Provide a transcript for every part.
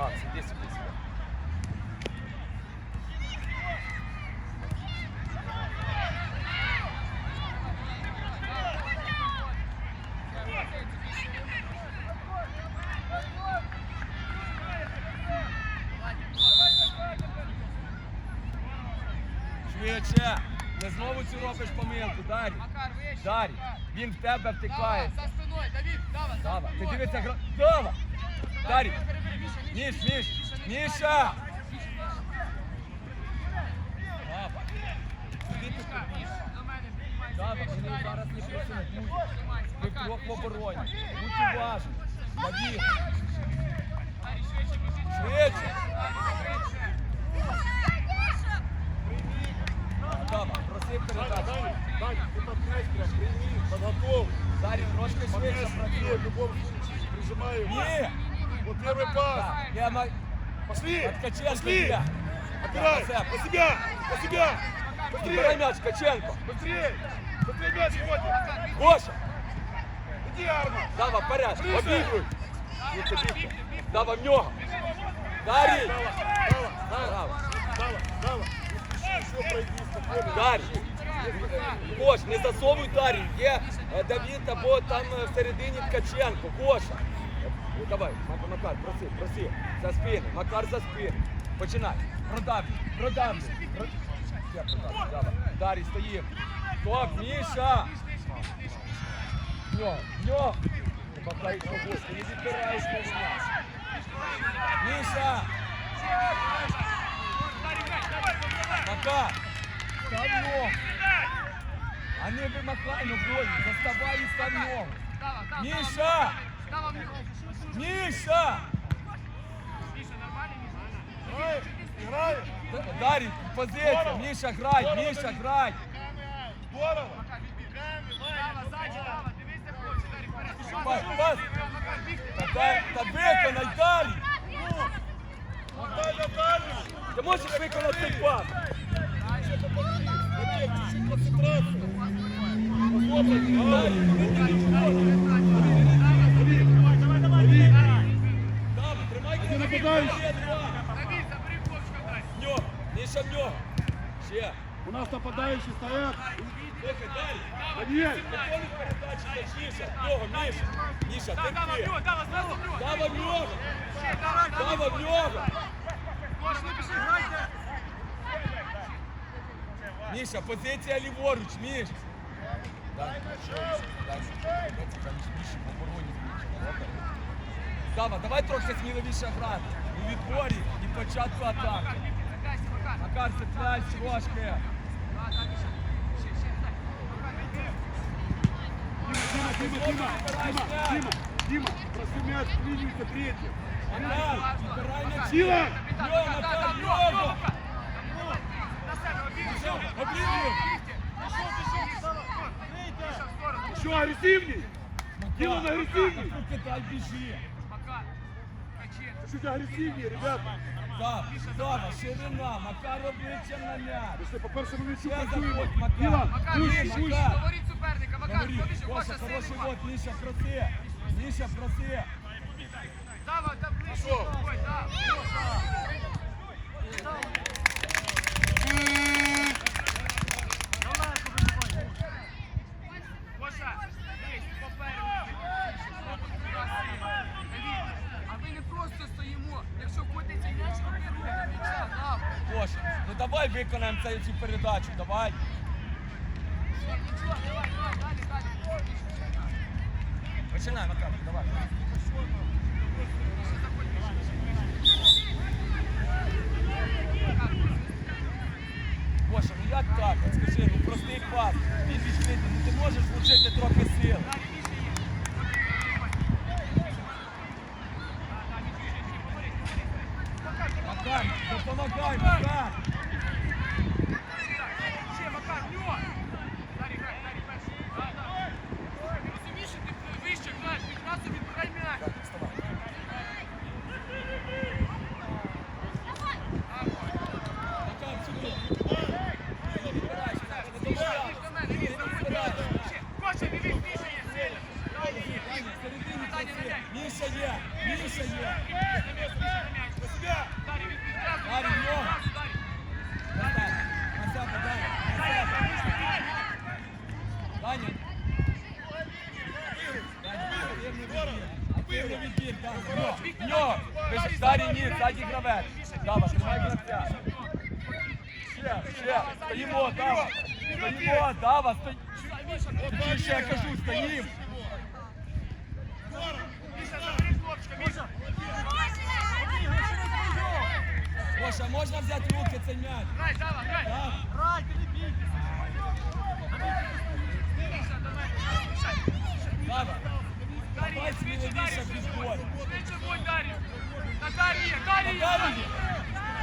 Макс, іди сюди сюди. Швидше. Не знову цю робиш помилку, Дарі. Макар, вище. Дарі. Макар. Він в тебе Дава, втикає. за спиною, Давид, Дава, за Дава, ти спиною. дивися, гра... Дава! Дарі! Бери, бери, Міша, Міш, Міша, Міш, не Міша! Дава. Дава. Куди ти Мішка, тут? Міша, до мене, піднімайся, Дава, вище, вони Дарі, зараз не вище, просунуть. Дарі, Будь. піднімайся, Ви Макар, вдвох в вище, обороні. вище. Будь уважні. Давід, Дарі, швидше, біжи. швидше. Дарі, швидше. Дава, просив передачу. Дань, Дань, ты подкрыть прям, прими, подготовь. Дарі, трошки швидше Пока працюй. в любом случае, прижимай его. Ні! Вот первый пас. Так, я на... Пошли, От Ткаченко пошли. йде. Опирай, На себе. на себя, на себя. Збирай Быстрее, м'яч, Ткаченко. быстрее. Быстрее мяч ходит. Гоша! Иди, Арна. Дава, вперед, Ближе. обігруй. Бігти, бігти. Дава в нього. Дарій! Дава, Дава, Дава, Браво. Дава, Дава. Не спеши, еще пройди спокойно. Дарій! Гош, не засовуй Дарій. Є е, Давід або там е, всередині Ткаченко. Гоша. Е, Давай, Мак- Макар, проси, проси. За спини. Макар за спини. Починай. Продавлю, продавлю. Про- Я продавлю, давай. Дарій, стоїм. Стоп, Міша! В нього, в нього. Макар, Гош, ти не відбираєш на м'яч. Міша! Макар! Став ногу! А не вимахай ногою, заставай і став ногу. Дава, Дава, Міша! Дава, в нього. Міша! Міша, нормально, Міша? Играй, играй. Д- Дарій, позиція, Міша, грай, Міша, грай! Здорово. Дава, ззаді, Дава, дивися, хлопці, Дарі, вперед. Пішов, Пас, пішов, пас. пішов, Макар, бігти. Та, дай- та виконай далі! Отдай Наталью. Ти можеш виконати цей пас? Вадим, Даниэль, Виконуй передачу, точніше. В нього, Міша. Міша, Дава, Дава, в терпи. нього, Дава, зразу в нього. Дава в нього. Ще, Дава, Дава. Дава в нього. Кош, не біжи, грайте. Міша, позиція ліворуч, Міш. Дава, давай трохи сміливіше грати. У відборі і початку атаки. Макар, бігти, закайся, Макар. Макар, цепляй трошки. себе, обігруй. Обігруй. Бігти. Пішов, пішов, пішов. Міша, в сторону. Еще агрессивней! Дима, Макар, агрессивней! Кидай, біжи. Макар. Каченко. Чуть агрессивнее, ребята! Дава, Дава, ширина, Макар обличчям на м'яч. Если по першому мячу Ще працюємо. заходь, Макар. Дима, Макар, Пусть, бігти. пусть. Макар. Говоріть суперника. Макар, Говори, побіжи. Гоша, Гоша, хороший сильний вот, Міша, проси. Міша, проси. Дава, там ближче. Пішов. Ой, Давай виконаємо цю передачу, давай. Стоїмо, Дава, стой. Ти ще я кажу, стоїм. Міша, забери хлопчика, Міша. Гоша, можна взяти в руки цей м'яч? Грай, Дава, грай. Дава. Грай, ти не бійтеся. Міша, до мене. Міша, Дава. Дар'я, Давай швидше, сміливіше Дар'я. підбор. Швидше будь, Дар'я. На Дар'я, Дар'я. Дар'я.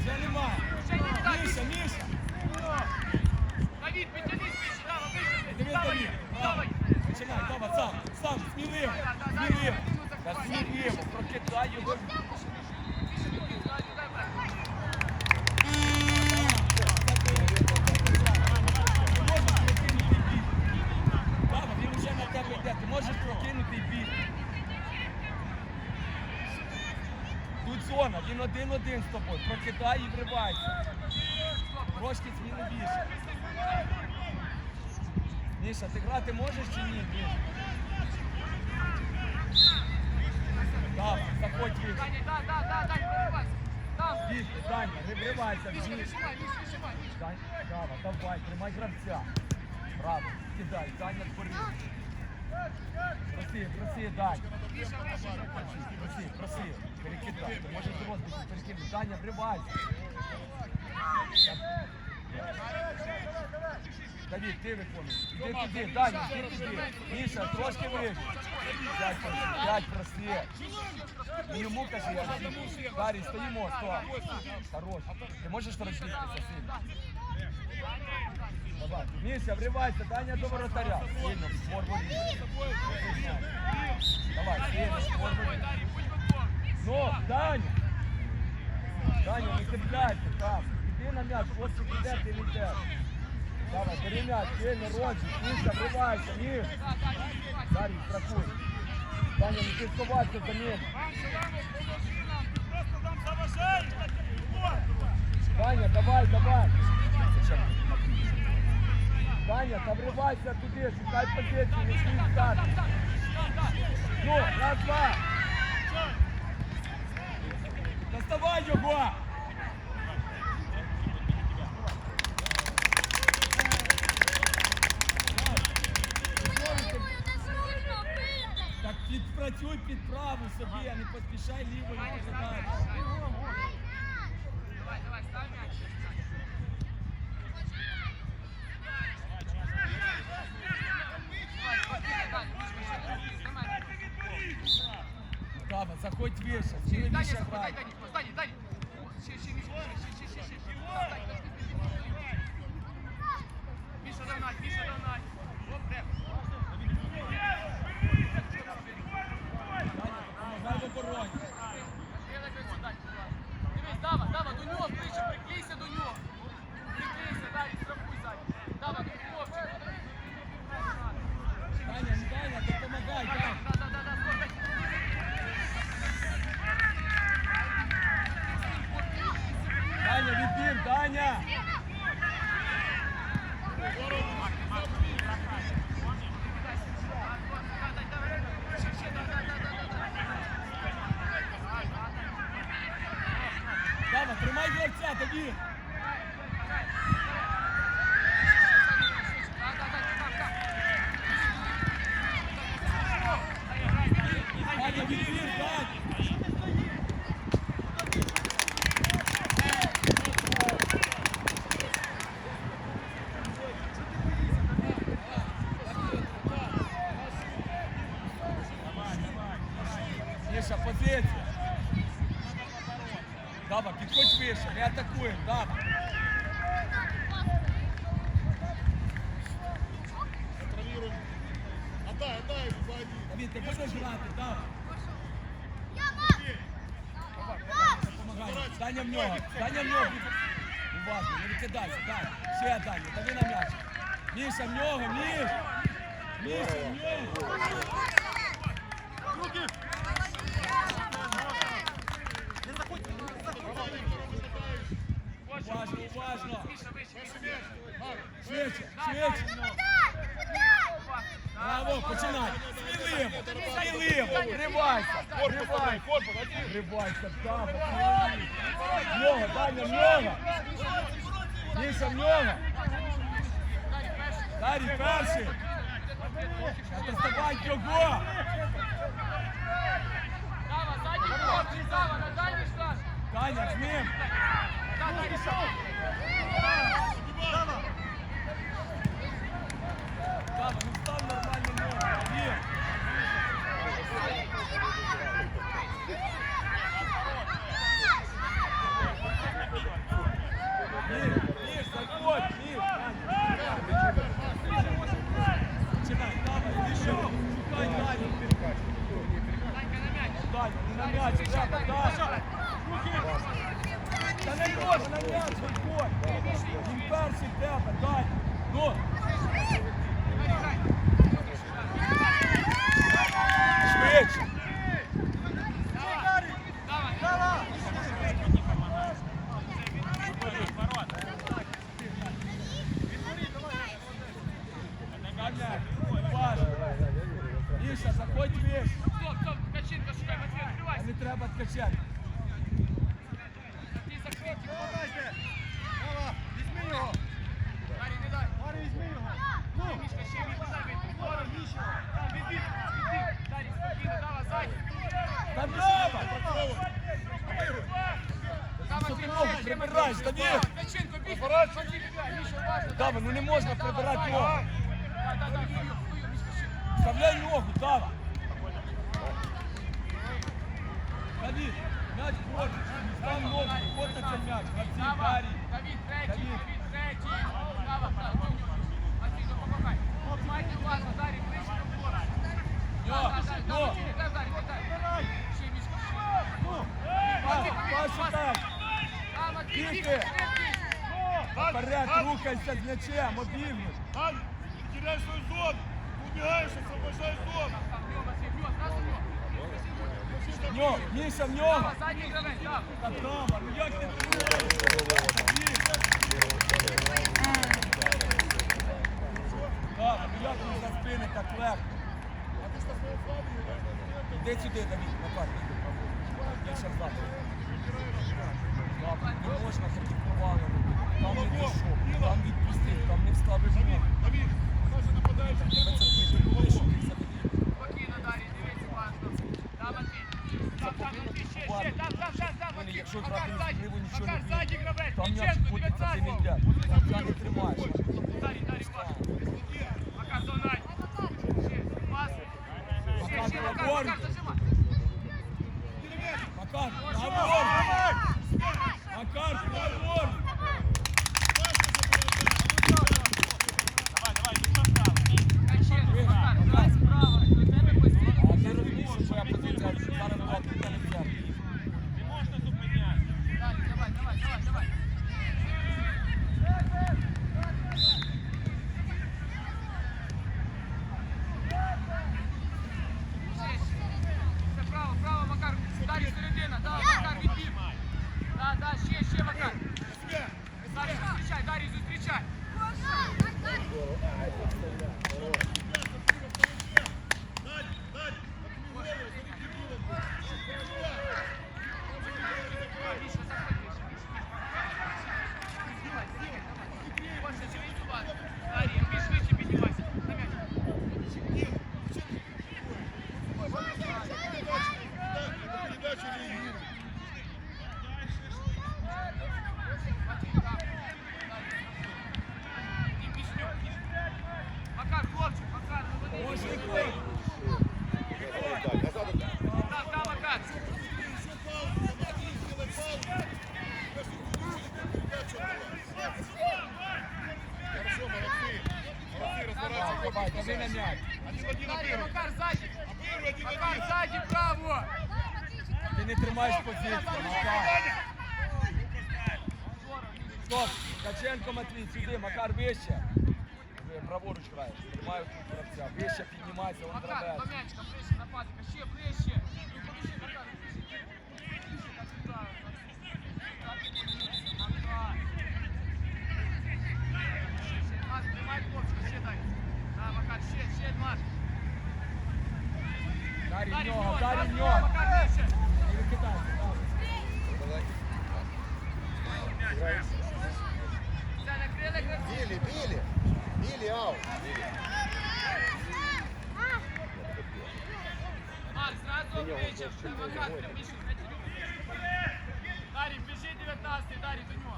Вже нема. Ще ні, Дар'я. Міша, Міша. тобі. Починай, давай, сам, сам, сміливо, сміливо. Та сміливо, прокидай його. Він вже на тебе йде, ти можеш прокинути і. Тут зона, він один-один з тобою, прокидай і вривайся. Трошки зміни більше. Міша, ти грати можеш чи ні? Міша? Дава, заходь вище. Даня, да, да, да, Даня, пробивайся. Там. Бігти, Даня, не вривайся, Міша, біг. вишивай, Міша, вишивай. Дань, Дава, давай, тримай гравця. Право, кидай, Даня творив. Проси, проси, Дань. Міша, вище. Проси, проси, перекидай. Ти можеш з розбігу перекинути. Даня, вривайся. Давід, ти виконуй. Іди туди, Даня, іди туди. Міша, трошки вище. П'ять проси, п'ять проси. Не йому кажи, я всім. Дарій, стоїмо, стоп. Хорош. Ти можеш розбігтися сильно? Давай. Міша, вривайся, Даня до воротаря. Сильно, в створ воріт. Давай, сильно, в створ воріт. Дар'я, будь в опор. Ну, Даня! Даня, не цепляйся там. Іди на м'яч, ось ти йде, ти не йдеш. Давай, бери м'яч, сильно, Роджі, Міша, вривайся, Міш. Дарій, страхуй. Даня, не ти сховайся за ним. Даня, давай, давай. Даня, та вривайся туди, шукай позицію, не стій стати. Ну, раз, два. Підходь вище, не Швидше, швидше. Браво, починай. Сміливо, сміливо. Ривайся, ривайся. Ривайся, так. Много, Даня, много. Міша, много. Дарій, перший. Атаставай його. Сава, задній ход, Сава, на дальній штраф. Даня, з ним. Даня, пішов. 你也跑一个 Охороняєш, Дамір! Дава, ну не можна прибирати ногу. Вставляй ногу, Дава. Давид, мяч против, стань ногу, вот это мяч, Максим, Гарри. рухайся з м'ячем, мобільно. Не теряй свою зону. Убегаешь, освобождай зону. В нього, Міша, в нього. Ну ну за спини так легко? Іди сюди, Давід, напарник. Я ще. Не можна, критикували. Там відпустив, там відпустив, там не вставив. Якщо грати на нічого не буде, там м'яч ходить, це не йде. Стоп! Каченко Матвій, сюди, Макар вище. Э, Праворуч граєш. Тримаю тут гравця. Вище піднімайся, он Макар, до м'ячка, ближче, нападника, ще ближче. Ну, побіжи, Макар, ближче. Макар. Макар, тримай хлопчика, ще дай. Да, Макар, ще, ще, Макар. Дарі в нього, дарі в нього. Макар, ближче. Не викидай. Давай. Давай. Білі, білі. Білі, ау. Білі. Марк, сразу плечи. Макар, прям ищи. Дарик, бежи 19-й, Дарик, за него.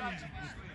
Yeah.